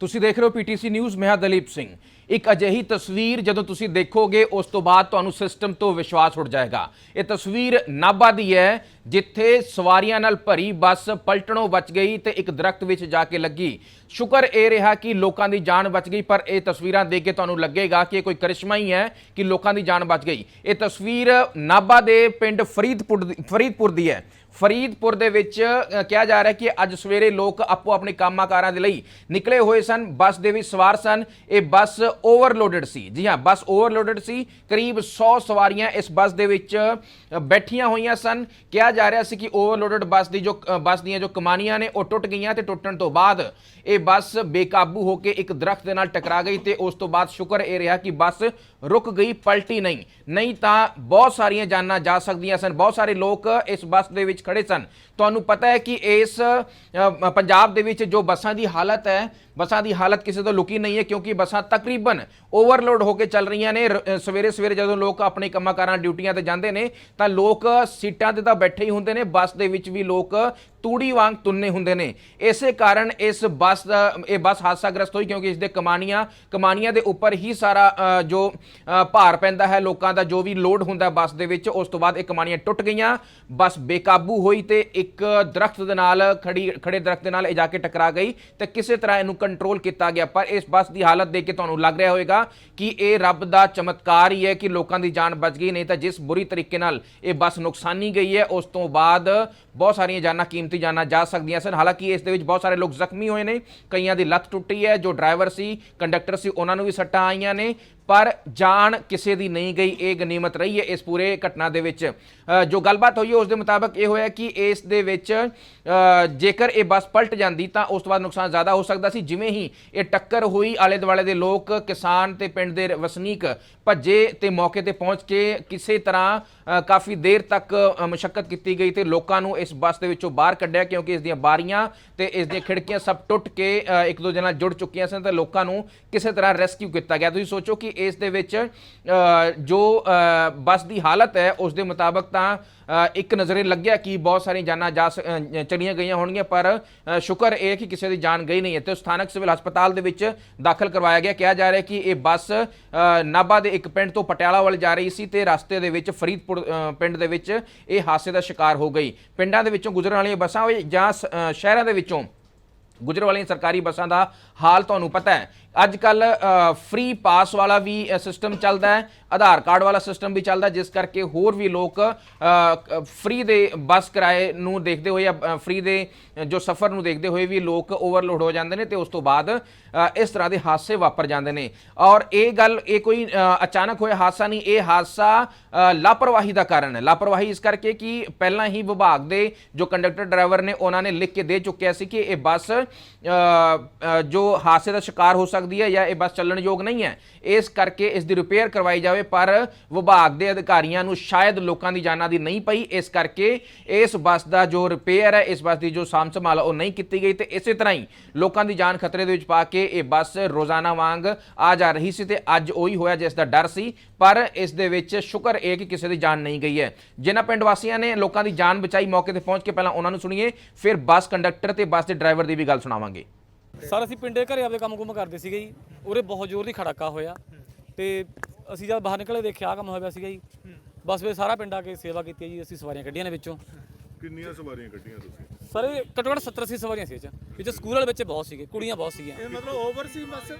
ਤੁਸੀਂ ਦੇਖ ਰਹੇ ਹੋ ਪੀਟੀਸੀ ਨਿਊਜ਼, ਮੈਂ ਦਲੀਪ ਸਿੰਘ। ਇੱਕ ਅਜਿਹੀ ਤਸਵੀਰ ਜਦੋਂ ਤੁਸੀਂ ਦੇਖੋਗੇ, ਉਸ ਤੋਂ ਬਾਅਦ ਤੁਹਾਨੂੰ ਸਿਸਟਮ ਤੋਂ ਵਿਸ਼ਵਾਸ ਉੱਡ ਜਾਏਗਾ। ਇਹ ਤਸਵੀਰ ਨਾਭਾ ਦੀ ਹੈ, ਜਿੱਥੇ ਸਵਾਰੀਆਂ ਨਾਲ ਭਰੀ ਬੱਸ ਪਲਟਣੋਂ ਬਚ ਗਈ ਤੇ ਇੱਕ ਦਰਖਤ ਵਿੱਚ ਜਾ ਕੇ ਲੱਗੀ। ਸ਼ੁਕਰ ਇਹ ਰਿਹਾ ਕਿ ਲੋਕਾਂ ਦੀ ਜਾਨ ਬਚ ਗਈ, ਪਰ ਇਹ ਤਸਵੀਰਾਂ ਦੇਖ ਕੇ ਤੁਹਾਨੂੰ ਲੱਗੇਗਾ ਕਿ ਇਹ ਕੋਈ ਕਰਿਸ਼ਮਾ ਹੀ ਹੈ ਕਿ ਲੋਕਾਂ ਦੀ ਜਾਨ ਬਚ ਗਈ। ਇਹ ਤਸਵੀਰ ਨਾਭਾ ਦੇ ਪਿੰਡ ਫਰੀਦਪੁਰ ਦੀ- ਫਰੀਦਪੁਰ ਦੀ ਹੈ। ਫਰੀਦਪੁਰ ਦੇ ਵਿੱਚ ਕਿਹਾ ਜਾ ਰਿਹਾ ਕਿ ਅੱਜ ਸਵੇਰੇ ਲੋਕ ਆਪੋ ਆਪਣੇ ਕੰਮਾਂ-ਕਾਰਾਂ ਦੇ ਲਈ ਨਿਕਲੇ ਹੋਏ ਸਨ। ਬੱਸ ਦੇ ਵਿੱਚ ਸਵਾਰ ਸਨ। ਇਹ ਬੱਸ ਓਵਰਲੋਡਡ ਸੀ। ਜੀ ਹਾਂ, ਬੱਸ ਓਵਰਲੋਡਡ ਸੀ। ਕਰੀਬ 100 ਸਵਾਰੀਆਂ ਇਸ ਬੱਸ ਦੇ ਵਿੱਚ ਬੈਠੀਆਂ ਹੋਈਆਂ ਸਨ। ਕਿਹਾ ਜਾ ਰਿਹਾ ਸੀ ਕਿ ਓਵਰਲੋਡਡ ਬੱਸ ਦੀ ਜੋ ਬੱਸ ਦੀਆਂ ਜੋ ਕਮਾਨੀਆਂ ਨੇ, ਉਹ ਟੁੱਟ ਗਈਆਂ ਤੇ ਟੁੱਟਣ ਤੋਂ ਬਾਅਦ ਇਹ ਬੱਸ ਬੇਕਾਬੂ ਹੋ ਕੇ ਇੱਕ ਦਰਖਤ ਦੇ ਨਾਲ ਟਕਰਾ ਗਈ ਤੇ ਉਸ ਤੋਂ ਬਾਅਦ ਸ਼ੁਕਰ ਇਹ ਰਿਹਾ ਕਿ ਬੱਸ ਰੁਕ ਗਈ, ਪਲਟੀ ਨਹੀਂ। ਨਹੀਂ ਤਾਂ ਬਹੁਤ ਸਾਰੀਆਂ ਜਾਨਾਂ ਜਾ ਸਕਦੀਆਂ ਸਨ। ਬਹੁਤ ਸਾਰੇ ਲੋਕ ਇਸ ਬੱਸ ਦੇ ਵਿੱਚ ਖੜੇ ਸਨ। ਤੁਹਾਨੂੰ ਪਤਾ ਹੈ ਕਿ ਇਸ ਪੰਜਾਬ ਦੇ ਵਿੱਚ ਜੋ ਬੱਸਾਂ ਦੀ ਹਾਲਤ ਹੈ, ਬੱਸਾਂ ਦੀ ਹਾਲਤ ਕਿਸੇ ਤੋਂ ਲੁਕੀ ਨਹੀਂ ਹੈ ਕਿਉਂਕਿ ਬੱਸਾਂ ਤਕਰੀਬਨ ਓਵਰਲੋਡ ਹੋ ਕੇ ਚੱਲ ਰਹੀਆਂ ਨੇ। ਸਵੇਰੇ ਸਵੇਰੇ ਜਦੋਂ ਲੋਕ ਆਪਣੇ ਕੰਮਾਂ ਕਾਰਾਂ ਡਿਊਟੀਆਂ ਤੇ ਜਾਂਦੇ ਨੇ, ਤਾਂ ਲੋਕ ਸੀਟਾਂ ਤੇ ਤਾਂ ਬੈਠੇ ਹੀ ਹੁੰਦੇ ਨੇ, ਬੱਸ ਦੇ ਵਿੱਚ ਵੀ ਲੋਕ ਤੂੜੀ ਵਾਂਗ ਤੁੰਨੇ ਹੁੰਦੇ ਨੇ। ਇਸੇ ਕਾਰਨ ਇਸ ਬੱਸ ਦਾ, ਇਹ ਬੱਸ ਹਾਦਸਾਗ੍ਰਸਤ ਹੋਈ ਕਿਉਂਕਿ ਇਸ ਦੇ ਕਮਾਨੀਆਂ ਕਮਾਨੀਆਂ ਦੇ ਉੱਪਰ ਹੀ ਸਾਰਾ ਜੋ ਭਾਰ ਪੈਂਦਾ ਹੈ, ਲੋਕਾਂ ਦਾ ਜੋ ਵੀ ਲੋਡ ਹੁੰਦਾ ਬੱਸ ਦੇ ਵਿੱਚ, ਉਸ ਤੋਂ ਬਾਅਦ ਇਹ ਕਮਾਨੀਆਂ ਟੁੱਟ ਗਈਆਂ। ਬੱਸ ਬੇਕਾਬੂ ਹੋਈ ਤੇ ਇੱਕ ਦਰਖਤ ਦੇ ਨਾਲ ਖੜੀ, ਖੜੇ ਦਰਖਤ ਦੇ ਨਾਲ ਇਹ ਜਾ ਕੇ ਟਕਰਾ ਗਈ ਤੇ ਕਿਸੇ ਤਰ੍ਹਾਂ ਇਹਨੂੰ ਕੰਟਰੋਲ ਕੀਤਾ ਗਿਆ। ਪਰ ਇਸ ਬੱਸ ਦੀ ਹਾਲਤ ਦੇਖ ਕੇ ਤੁਹਾਨੂੰ ਲੱਗ ਰਿਹਾ ਹੋਵੇਗਾ ਕਿ ਇਹ ਰੱਬ ਦਾ ਚਮਤਕਾਰ ਹੀ ਹੈ ਕਿ ਲੋਕਾਂ ਦੀ ਜਾਨ ਬਚ ਗਈ, ਨਹੀਂ ਤਾਂ ਜਿਸ ਬੁਰੀ ਤਰੀਕੇ ਨਾਲ ਇਹ ਬੱਸ ਨੁਕਸਾਨੀ ਗਈ ਹੈ, ਉਸ ਤੋਂ ਬਾਅਦ ਬਹੁਤ ਸਾਰੀਆਂ ਜਾਨਾਂ, ਕੀਮਤੀ ਜਾਨਾਂ ਜਾ ਸਕਦੀਆਂ ਸਨ। ਹਾਲਾਂਕਿ ਇਸ ਦੇ ਵਿੱਚ ਬਹੁਤ ਸਾਰੇ ਲੋਕ ਜ਼ਖਮੀ ਹੋਏ ਨੇ, ਕਈਆਂ ਦੀ ਲੱਤ ਟੁੱਟੀ ਹੈ, ਜੋ ਡਰਾਈਵਰ ਸੀ ਕੰਡਕਟਰ ਸੀ, ਉਹਨਾਂ ਨੂੰ ਵੀ ਸੱਟਾਂ ਆਈਆਂ ਨੇ। ਪਰ ਜਾਨ ਕਿਸੇ ਦੀ ਨਹੀਂ ਗਈ, ਇਹ ਗਨੀਮਤ ਰਹੀ ਹੈ ਇਸ ਪੂਰੇ ਘਟਨਾ ਦੇ ਵਿੱਚ। ਜੋ ਗੱਲਬਾਤ ਹੋਈ ਹੈ, ਉਸ ਦੇ ਮੁਤਾਬਕ ਇਹ ਹੋਇਆ ਕਿ ਇਸ ਦੇ ਵਿੱਚ ਜੇਕਰ ਇਹ ਬੱਸ ਪਲਟ ਜਾਂਦੀ ਤਾਂ ਉਸ ਤੋਂ ਬਾਅਦ ਨੁਕਸਾਨ ਜ਼ਿਆਦਾ ਹੋ ਸਕਦਾ ਸੀ। ਜਿਵੇਂ ਹੀ ਇਹ ਟੱਕਰ ਹੋਈ ਆਲੇ ਦੁਆਲੇ ਦੇ ਲੋਕ, ਕਿਸਾਨ ਤੇ ਪਿੰਡ ਦੇ ਵਸਨੀਕ ਭੱਜੇ ਤੇ ਮੌਕੇ ਤੇ ਪਹੁੰਚ ਕੇ ਕਿਸੇ ਤਰ੍ਹਾਂ ਕਾਫੀ ਦੇਰ ਤੱਕ ਮੁਸ਼ਕਲ ਕੀਤੀ ਗਈ ਤੇ ਲੋਕਾਂ ਨੂੰ ਇਸ ਬੱਸ ਦੇ ਵਿੱਚੋਂ ਬਾਹਰ ਕੱਢਿਆ ਕਿਉਂਕਿ ਇਸ ਦੀਆਂ ਬਾਰੀਆਂ ਤੇ ਇਸ ਦੀਆਂ ਖਿੜਕੀਆਂ ਸਭ ਟੁੱਟ ਕੇ ਇੱਕ ਦੂਜੇ ਨਾਲ ਜੁੜ ਚੁੱਕੀਆਂ ਸਨ ਤੇ ਲੋਕਾਂ ਨੂੰ ਕਿਸੇ ਤਰ੍ਹਾਂ ਰੈਸਕਿਊ ਕੀਤਾ ਗਿਆ। ਤੁਸੀਂ ਸੋਚੋ ਕਿ ਇਸ ਦੇ ਵਿੱਚ ਜੋ ਬੱਸ ਦੀ ਹਾਲਤ ਹੈ ਉਸ ਦੇ ਮੁਤਾਬਕ ਤਾਂ ਇੱਕ ਨਜ਼ਰੇ ਲੱਗਿਆ ਕਿ ਬਹੁਤ ਸਾਰੀਆਂ ਜਾਨਾਂ ਜਾ ਸ- ਅ, ਚਲੀਆਂ ਗਈਆਂ ਹੋਣਗੀਆਂ ਪਰ ਸ਼ੁਕਰ ਇਹ ਕਿ ਕਿਸੇ ਦੀ ਜਾਨ ਗਈ ਨਹੀਂ ਹੈ। ਤੇ ਸਥਾਨਕ ਸਿਵਲ ਹਸਪਤਾਲ ਦੇ ਵਿੱਚ ਦਾਖਲ ਕਰਵਾਇਆ ਗਿਆ। ਕਿਹਾ ਜਾ ਰਿਹਾ ਕਿ ਇਹ ਬੱਸ ਅ, ਨਾਭਾ ਦੇ ਇੱਕ ਪਿੰਡ ਤੋਂ ਪਟਿਆਲਾ ਵੱਲ ਜਾ ਰਹੀ ਸੀ ਤੇ ਰਸਤੇ ਦੇ ਵਿੱਚ ਫਰੀਦਪੁਰ ਪਿੰਡ ਦੇ ਵਿੱਚ ਇਹ ਹਾਦਸੇ ਦਾ ਸ਼ਿਕਾਰ ਹੋ ਗਈ। ਪਿੰਡਾਂ ਦੇ ਵਿੱਚੋਂ ਗੁਜ਼ਰਨ ਵਾਲੀਆਂ ਬੱਸਾਂ ਹੋਏ ਜਾਂ ਸ- ਸ਼ਹਿਰਾਂ ਦੇ ਵਿੱਚੋਂ ਗੁਜਰ ਵਾਲੀਆਂ ਸਰਕਾਰੀ ਬੱਸਾਂ ਦਾ ਹਾਲ ਤੁਹਾਨੂੰ ਪਤਾ ਹੈ। ਅੱਜ ਕੱਲ ਫ੍ਰੀ ਪਾਸ ਵਾਲਾ ਵੀ ਸਿਸਟਮ ਚੱਲਦਾ ਹੈ। ਆਧਾਰ ਕਾਰਡ ਵਾਲਾ ਸਿਸਟਮ ਵੀ ਚੱਲਦਾ ਜਿਸ ਕਰਕੇ ਹੋਰ ਵੀ ਲੋਕ ਫ੍ਰੀ ਦੇ ਬੱਸ ਕਿਰਾਏ ਨੂੰ ਦੇਖਦੇ ਹੋਏ ਜਾਂ ਫ੍ਰੀ ਦੇ ਜੋ ਸਫ਼ਰ ਨੂੰ ਦੇਖਦੇ ਹੋਏ ਵੀ ਲੋਕ ਓਵਰਲੋਡ ਹੋ ਜਾਂਦੇ ਨੇ ਤੇ ਉਸ ਤੋਂ ਬਾਅਦ ਇਸ ਤਰ੍ਹਾਂ ਦੇ ਹਾਦਸੇ ਵਾਪਰ ਜਾਂਦੇ ਨੇ। ਔਰ ਇਹ ਗੱਲ, ਇਹ ਕੋਈ ਅਚਾਨਕ ਹੋਇਆ ਹਾਦਸਾ ਨਹੀਂ, ਇਹ ਹਾਦਸਾ ਲਾਪਰਵਾਹੀ ਦਾ ਕਾਰਨ ਹੈ। ਲਾਪਰਵਾਹੀ ਇਸ ਕਰਕੇ ਕਿ ਪਹਿਲਾਂ ਹੀ ਵਿਭਾਗ ਦੇ ਜੋ ਕੰਡਕਟਰ ਡਰਾਈਵਰ ਨੇ, ਉਹਨਾਂ ਨੇ ਲਿਖ ਕੇ ਦੇ ਚੁੱਕਿਆ ਸੀ ਕਿ ਇਹ ਬੱਸ ਜੋ ਹਾਦਸੇ ਦਾ ਸ਼ਿਕਾਰ ਹੋ ਸਕਦੀ ਹੈ ਜਾਂ ਇਹ ਬੱਸ ਚੱਲਣ ਯੋਗ ਨਹੀਂ ਹੈ। ਇਸ ਕਰਕੇ ਇਸ ਦੀ ਰਿਪੇਅਰ ਕਰਵਾਈ ਜਾਵੇ, ਪਰ ਵਿਭਾਗ ਦੇ ਅਧਿਕਾਰੀਆਂ ਨੂੰ ਸ਼ਾਇਦ ਲੋਕਾਂ ਦੀ ਜਾਨਾਂ ਦੀ ਨਹੀਂ ਪਈ। ਇਸ ਕਰਕੇ ਇਸ ਬੱਸ ਦਾ ਜੋ ਰਿਪੇਅਰ ਹੈ, ਇਸ ਬੱਸ ਦੀ ਜੋ ਸਾਂਭ ਸੰਭਾਲ ਉਹ ਨਹੀਂ ਕੀਤੀ ਗਈ ਤੇ ਇਸੇ ਤਰ੍ਹਾਂ ਹੀ ਲੋਕਾਂ ਦੀ ਜਾਨ ਖਤਰੇ ਦੇ ਵਿੱਚ ਪਾ ਕੇ ਇਹ ਬੱਸ ਰੋਜ਼ਾਨਾ ਵਾਂਗ ਆ ਜਾ ਰਹੀ ਸੀ ਤੇ ਅੱਜ ਉਹੀ ਹੋਇਆ ਜਿਸ ਦਾ ਡਰ ਸੀ, ਪਰ ਇਸ ਦੇ ਵਿੱਚ ਸ਼ੁਕਰ ਇਹ ਕਿ ਕਿਸੇ ਦੀ ਜਾਨ ਨਹੀਂ ਗਈ ਹੈ। ਜਿਨ੍ਹਾਂ ਪਿੰਡ ਵਾਸੀਆਂ ਨੇ ਲੋਕਾਂ ਦੀ ਜਾਨ ਬਚਾਈ ਮੌਕੇ ਤੇ ਪਹੁੰਚ ਕੇ ਪਹਿਲਾਂ ਉਹਨਾਂ ਨੂੰ ਸੁਣੀਏ, ਫਿਰ ਬੱਸ ਕੰਡਕਟਰ ਤੇ ਬੱਸ ਦੇ ਡਰਾਈਵਰ ਦੀ ਵੀ ਗੱਲ ਸੁਣਾਵਾਂਗੇ। ਸਰ ਅਸੀਂ ਪਿੰਡੇ ਘਰੇ ਆਪਦੇ ਕੰਮ ਕੁਮ ਕਰਦੇ ਸੀਗੇ ਜੀ। ਉਰੇ ਬਹੁਤ ਜ਼ੋਰ ਦੀ ਖੜਾਕਾ ਹੋਇਆ। ਤੇ ਅਸੀਂ ਜਦ ਬਾਹਰ ਨਿਕਲੇ ਦੇਖਿਆ ਆਹ ਕੰਮ ਹੋਇਆ ਪਿਆ ਸੀਗਾ ਜੀ। ਬਸ ਵੇ ਸਾਰਾ ਪਿੰਡ ਆ ਕੇ ਸੇਵਾ ਕੀਤੀ ਜੀ ਅਸੀਂ ਸਵਾਰੀਆਂ ਕੱਢੀਆਂ ਨੇ ਵਿੱਚੋਂ। ਕਿੰਨੀਆਂ ਸਵਾਰੀਆਂ ਕੱਢੀਆਂ ਤੁਸੀਂ? ਸਰ ਇਹ ਘੱਟੋ ਘੱਟ 70 80 ਸਵਾਰੀਆਂ ਸੀ ਇਹ 'ਚ। ਵਿੱਚ ਸਕੂਲ ਵਾਲੇ ਬੱਚੇ ਬਹੁਤ ਸੀਗੇ ਕੁੜੀਆਂ ਬਹੁਤ ਸੀਗੀਆਂ। ਇਹ ਮਤਲਬ ਓਵਰ ਸੀ ਬੱਸ?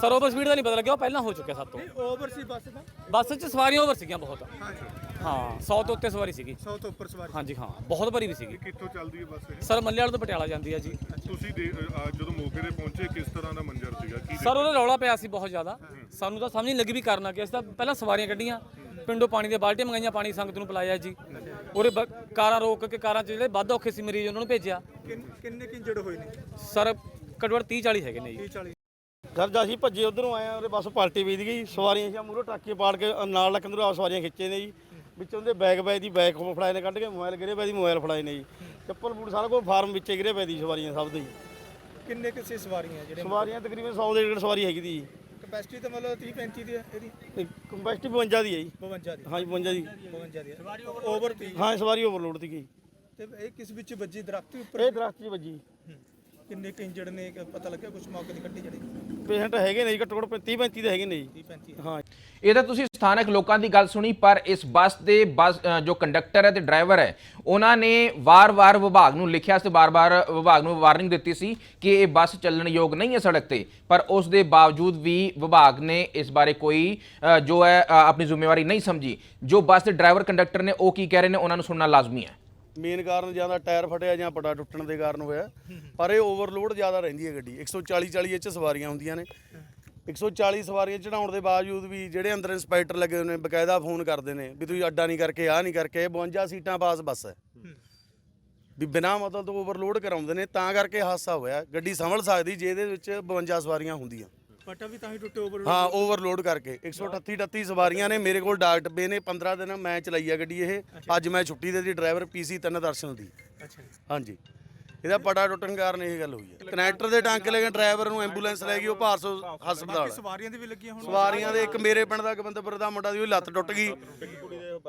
ਸਰ ਓਵਰ ਸਪੀਡ ਦਾ ਨਹੀਂ ਪਤਾ ਲੱਗਿਆ ਉਹ ਪਹਿਲਾਂ ਹੋ ਚੁੱਕਿਆ ਸਭ ਤੋਂ। ਓਵਰ ਸੀ ਬੱਸ ਦਾ ਬੱਸ 'ਚ ਸਵਾਰੀਆਂ ਓਵਰ ਸੀਗੀਆਂ ਬਹੁਤ। ਹਾਂਜੀ ਹਾਂ 100 ਤੋਂ ਉੱਤੇ ਸਵਾਰੀ ਸੀਗੀ। 100 ਤੋਂ ਉੱਪਰ ਸਵਾਰੀ। ਹਾਂਜੀ ਹਾਂ ਬਹੁਤ ਭਰੀ ਵੀ ਸੀਗੀ। ਕਿੱਥੋਂ ਚੱਲਦੀ ਹੈ ਬੱਸ ਇਹ? ਸਰ ਮੱਲੇ ਵਾਲੇ ਤੋਂ ਪਟਿਆਲਾ ਜਾਂਦੀ ਹੈ ਜੀ। ਤੁਸੀਂ ਦੇ- ਅ, ਆ ਜਦੋਂ ਮੌਕੇ ਤੇ ਪਹੁੰਚੇ ਕਿਸ ਤਰ੍ਹਾਂ ਦਾ ਮੰਜ਼ਰ ਸੀਗਾ? ਕੀ ਸਰ ਉਹਦਾ ਰੌਲਾ ਪਿਆ ਸੀ ਬਹੁਤ ਜ਼ਿਆਦਾ। ਸਾਨੂੰ ਤਾਂ ਸਮਝ ਨਹੀਂ ਲੱਗੀ ਵੀ ਕਰਨਾ ਕੀ। ਅਸੀਂ ਤਾਂ ਪਹਿਲਾਂ ਸਵਾਰੀਆਂ ਕੱਢੀਆਂ। ਪਿੰਡੋਂ ਪਾਣੀ ਦੀਆਂ ਬਾਲਟੀਆਂ ਮੰਗਾਈਆਂ ਪਾਣੀ ਸੰਗਤ ਨੂੰ ਪਿਲਾਇਆ ਜੀ। ਉਹਦੇ ਕਾਰਾਂ ਰੋਕ ਕੇ ਕਾਰਾਂ 'ਚ ਜਿਹੜੇ ਵੱਧ ਔਖੇ ਸੀ ਮਰੀਜ਼ ਉਹਨਾਂ ਨੂੰ ਭੇਜਿਆ। ਕਿੰਨ- ਕਿੰਨੇ ਕਿੰਜੜ ਹੋਏ ਨੇ? ਸਰ ਘੱਟ 30 40 ਹੈਗੇ ਨੇ ਜੀ। 30 40 ਸਰ ਜਦ ਅਸੀਂ ਭੱਜੇ ਉਧਰੋਂ ਆਏ ਆ ਉਹਦੇ ਬੱਸ ਪਲਟੀ ਵੀਦ ਗਈ ਸਵਾਰੀਆਂ ਸੀ ਮੂਹਰੋਂ ਟਰੱਕੇ ਪਾੜ ਕੇ ਨਾਲ ਲੱਕੰਦਰੋਂ ਆ ਸਵਾਰੀਆਂ ਖਿੱਚੇ ਨੇ ਜੀ। ਵਿੱਚੋਂ ਦੇ ਬੈਗ ਬੈਗ ਦੀ ਬੈਗ ਫੜਾਏ ਨੇ ਕੱਢ ਕੇ ਮੋਬਾਈਲ ਗਿਰੇ ਪਏ ਦੀ ਮੋਬਾਈਲ ਫੜਾਏ ਨੇ ਜੀ। ਚੱਪਲ ਬੂਟ ਸਾਰਾ ਕੁਝ ਫਾਰਮ ਵਿੱਚੇ ਗਿਰੇ ਪਏ ਦੀ ਸਵਾਰੀਆਂ ਸਭ ਦੇ ਜੀ। ਕਿੰਨੇ ਕਿਸੇ ਸਵਾਰੀਆਂ ਜਿਹੜੇ ਸਵਾਰੀਆਂ ਤਕਰੀਬਨ 100 ਦੇ ਡੇਢ ਸਵਾਰੀ ਹੈਗੀ ਦੀ ਕਪੈਸਿਟੀ ਤਾਂ ਮਤਲਬ 30 35 ਦੀ ਹੈ ਇਹਦੀ। ਕੰਪੈਸਟੀ 52 ਦੀ ਹੈ ਜੀ। 52 ਦੀ। ਹਾਂਜੀ 52 ਦੀ। 52 ਦੀ ਹੈ। ਓਵਰ 30 ਹਾਂ ਸਵਾਰੀ ਓਵਰਲੋਡ ਦੀ ਗਈ ਤੇ ਇਹ ਕਿਸ ਵਿੱਚ ਵੱਜੀ? ਦਰਖਤ ਦੇ ਉੱਪਰ? ਇਹ ਦਰਖਤ 'ਚ ਵੱਜੀ। ਕਿੰਨੇ ਕੁ ਇੰਜਰਡ ਨੇ? ਪਤਾ ਲੱਗਿਆ ਕੁਝ ਮੌਕੇ ਦੀ ਕੱਟੀ ਜਿਹੜੀ ਪੇਸ਼ੈਂਟ ਹੈਗੇ ਨੇ ਜੀ ਘੱਟੋ ਘੱਟ 30 35 ਦੇ ਹੈਗੇ ਨੇ ਜੀ। 35 ਹਾਂ। ਇਹ ਤਾਂ ਤੁਸੀਂ ਸਥਾਨਕ ਲੋਕਾਂ ਦੀ ਗੱਲ ਸੁਣੀ ਪਰ ਇਸ ਬੱਸ ਦੇ ਬੱਸ ਅ, ਜੋ ਕੰਡਕਟਰ ਹੈ ਤੇ ਡਰਾਈਵਰ ਹੈ ਉਹਨਾਂ ਨੇ ਵਾਰ-ਵਾਰ ਵਿਭਾਗ ਨੂੰ ਲਿਖਿਆ ਸੀ ਬਾਰ-ਬਾਰ ਵਿਭਾਗ ਨੂੰ ਵਾਰਨਿੰਗ ਦਿੱਤੀ ਸੀ ਕਿ ਇਹ ਬੱਸ ਚੱਲਣ ਯੋਗ ਨਹੀਂ ਹੈ ਸੜਕ ਤੇ। ਪਰ ਉਸ ਦੇ ਬਾਵਜੂਦ ਵੀ ਵਿਭਾਗ ਨੇ ਇਸ ਬਾਰੇ ਕੋਈ ਅ, ਜੋ ਹੈ ਅ, ਆਪਣੀ ਜ਼ਿੰਮੇਵਾਰੀ ਨਹੀਂ ਸਮਝੀ। ਜੋ ਬੱਸ ਦੇ ਡਰਾਈਵਰ ਕੰਡਕਟਰ ਨੇ ਉਹ ਕੀ ਕਹਿ ਰਹੇ ਨੇ ਉਹਨਾਂ ਨੂੰ ਸੁਣਨਾ ਲਾਜ਼ਮੀ ਹੈ। ਮੇਨ ਕਾਰਨ ਜਾਂ ਤਾਂ ਟਾਇਰ ਫਟਿਆ ਜਾਂ ਪਟਾ ਟੁੱਟਣ ਦੇ ਕਾਰਨ ਹੋਇਆ। ਪਰ ਇਹ ਓਵਰਲੋਡ ਜ਼ਿਆਦਾ ਰਹਿੰਦੀ ਹੈ ਗੱਡੀ। 140 40 ਇਹ 'ਚ ਸਵਾਰੀਆਂ ਹੁੰਦੀਆਂ ਨੇ। 140 ਸਵਾਰੀਆਂ ਚੜਾਉਣ ਦੇ ਬਾਵਜੂਦ ਵੀ ਜਿਹੜੇ ਅੰਦਰ ਇੰਸਪੈਕਟਰ ਲੱਗੇ ਹੋਏ ਨੇ, ਬਕਾਇਦਾ ਫੋਨ ਕਰਦੇ ਨੇ ਵੀ ਤੁਸੀਂ ਅੱਡਾ ਨਹੀਂ ਕਰਕੇ, ਆਹ ਨਹੀਂ ਕਰਕੇ, ਇਹ 52 ਸੀਟਾਂ ਪਾਸ ਬੱਸ ਹੈ। ਵੀ ਬਿਨਾਂ ਮਤਲਬ ਤੋਂ ਓਵਰਲੋਡ ਕਰਾਉਂਦੇ ਨੇ, ਤਾਂ ਕਰਕੇ ਹਾਦਸਾ ਹੋਇਆ। ਗੱਡੀ ਸੰਭਲ ਸਕਦੀ ਜੇ ਇਹਦੇ ਵਿੱਚ 52 ਸਵਾਰੀਆਂ ਹੁੰਦੀਆਂ। ਪਟਾ ਵੀ ਤਾਂ ਹੀ ਟੁੱਟੇ ਓਵਰ ਹਾਂ ਓਵਰਲੋਡ ਕਰਕੇ। 138 38 ਸਵਾਰੀਆਂ ਨੇ ਮੇਰੇ ਕੋਲ ਡਾਕ ਡੱਬੇ ਨੇ 15 ਦਿਨ ਮੈਂ ਚਲਾਈ ਆ ਗੱਡੀ ਇਹ। ਅੱਜ ਮੈਂ ਛੁੱਟੀ ਦੇ ਦੀ ਡਰਾਈਵਰ ਪੀਸੀ ਤਿੰਨ ਦਰਸ਼ਨ ਦੀ। ਅੱਛਾ ਹਾਂਜੀ। ਇਹਦਾ ਪਟਾ ਟੁੱਟਣ ਕਾਰਨ ਇਹ ਗੱਲ ਹੋਈ ਹੈ ਕਨੈਕਟਰ ਦੇ ਟਾਂਕੇ ਲੈ ਕੇ ਡਰਾਈਵਰ ਨੂੰ ਐਂਬੂਲੈਂਸ ਲੈ ਗਈ ਉਹ ਭਾਰਸੋ ਹਸਪਤਾਲ। ਸਵਾਰੀਆਂ ਦੇ ਵੀ ਲੱਗੀਆਂ ਹੁਣ ਸਵਾਰੀਆਂ ਦੇ ਇੱਕ ਮੇਰੇ ਪਿੰਡ ਦਾ ਗਵਿੰਦਪੁਰ ਦਾ ਮੁੰਡਾ ਦੀ ਲੱਤ ਟੁੱਟ ਗਈ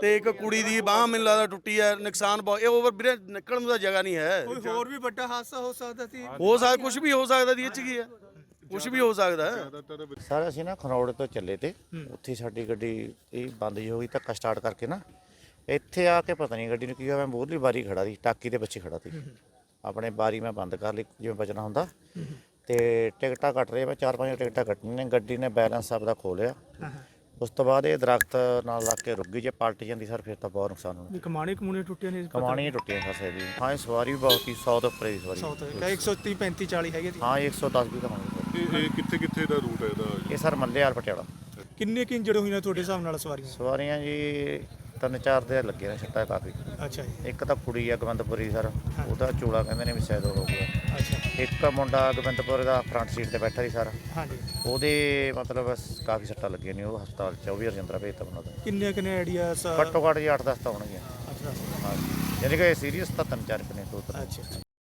ਤੇ ਇੱਕ ਕੁੜੀ ਦੀ ਬਾਹ ਮੈਨੂੰ ਲੱਗਦਾ ਟੁੱਟੀ ਹੈ ਨੁਕਸਾਨ ਬਹੁਤ ਇਹ ਓਵਰ ਵੀਰੇ ਨਿਕਲਣ ਤਾਂ ਜਗ੍ਹਾ ਨਹੀਂ ਹੈ। ਕੋਈ ਹੋਰ ਵੀ ਵੱਡਾ ਹਾਦਸਾ ਹੋ ਸਕਦਾ ਸੀ? ਹੋ ਸਕਦਾ ਕੁਝ ਵੀ ਹੋ ਸਕਦਾ ਦੀ ਇਹ ਚ ਕੀ ਹੈ ਕੁਝ ਵੀ ਹੋ ਸਕਦਾ ਹੈ? ਸਰ ਅਸੀਂ ਨਾ ਖਰੋੜ ਤੋਂ ਚੱਲੇ ਤੇ ਉੱਥੇ ਸਾਡੀ ਗੱਡੀ ਇਹ ਬੰਦ ਜਿਹੀ ਹੋ ਗਈ ਧੱਕਾ ਸਟਾਰਟ ਕਰਕੇ ਨਾ। ਇੱਥੇ ਆ ਕੇ ਪਤਾ ਨਹੀਂ ਗੱਡੀ ਨੂੰ ਕੀ ਹੋਇਆ ਮੈਂ ਮੂਹਰਲੀ ਬਾਰੀ ਖੜਾ ਸੀ ਟਾਕੀ ਦੇ ਪਿੱਛੇ ਖੜਾ ਸੀ। ਆਪਣੇ ਬਾਰੀ ਮੈਂ ਬੰਦ ਕਰ ਲਈ ਜਿਵੇਂ ਬਚਣਾ ਹੁੰਦਾ। ਤੇ ਟਿਕਟਾਂ ਕੱਟ ਰਹੇ ਮੈਂ ਚਾਰ ਪੰਜ ਟਿਕਟਾਂ ਕੱਟਣੀਆਂ ਨੇ ਗੱਡੀ ਨੇ ਬੈਲੈਂਸ ਆਪਦਾ ਖੋ ਲਿਆ। ਉਸ ਤੋਂ ਬਾਅਦ ਇਹ ਦਰਖਤ ਨਾਲ ਲੱਗ ਕੇ ਰੁਕ ਗਈ ਜੇ ਪਲਟ ਜਾਂਦੀ ਸਰ ਫਿਰ ਤਾਂ ਬਹੁਤ ਨੁਕਸਾਨ ਹੋਣਾ। ਕਮਾਣੇ ਕਮੂਣੇ ਟੁੱਟੀਆਂ ਨੇ ਕਮਾਣੀਆਂ ਟੁੱਟੀਆਂ ਫਸੇ ਦੀ ਹਾਂ ਇਹ ਸਵਾਰੀ ਵੀ ਬਹੁਤ ਹੀ 100 ਤੋਂ ਉੱਪਰ ਦੀ ਸਵਾਰੀ। ਸਾਊਥ ਕਾ 130 35 40 ਹੈਗੇ ਸੀ। ਹਾਂ ਇਹ 110 ਵੀ ਕਮਾਣੀ ਇਹ ਇਹ ਕਿੱਥੇ ਕਿੱਥੇ ਦਾ ਰੂਟ ਹੈ ਇਹਦਾ? ਇਹ ਸਰ ਮੱਲੇਆਲ ਪਟਿਆਲਾ। ਕਿੰਨੇ ਕਿ ਇੰਜਰਡ ਹੋਈਆਂ ਤੁਹਾਡੇ ਹਿਸਾਬ ਨਾਲ ਸਵਾਰੀਆਂ? ਸਵਾਰੀਆਂ ਜੀ ਤਿੰਨ ਚਾਰ ਦੇ ਲੱਗੇ ਨੇ ਛੱਟਾ ਕਾਫੀ। ਅੱਛਾ ਜੀ। ਇੱਕ ਤਾਂ ਕੁੜੀ ਆ ਗਵੰਦਪੁਰੀ ਸਰ ਉਹਦਾ ਚੋਲਾ ਕਹਿੰਦੇ ਨੇ ਵੀ ਸ਼ਾਇਦ ਉਹ ਹੋ ਗਿਆ। ਅੱਛਾ। ਇੱਕ ਮੁੰਡਾ ਗਵੰਦਪੁਰ ਦਾ ਫਰੰਟ ਸੀਟ ਤੇ ਬੈਠਾ ਸੀ ਸਰ। ਹਾਂਜੀ ਉਹਦੇ ਮਤਲਬ ਸ- ਕਾਫੀ ਸੱਟਾਂ ਲੱਗੀਆਂ ਨੇ ਉਹ ਹਸਪਤਾਲ ਚ ਉਹ ਵੀ ਰਜਿੰਦਰਾ ਭੇਜਤਾ ਉਹਨਾਂ ਦਾ। ਕਿੰਨੇ ਕਿੰਨੇ ਆਈਡੀਆ ਘੱਟੋ ਘੱਟ ਜੀ 8-10 ਤਾਂ ਹੋਣਗੀਆਂ। ਅੱਛਾ ਯਾਨੀ ਕਿ ਸੀਰੀਅਸ ਤਾਂ ਤਿੰਨ ਚਾਰ ਕੁ ਨੇ ਦੋ ਤਿੰਨ। ਅੱਛਾ।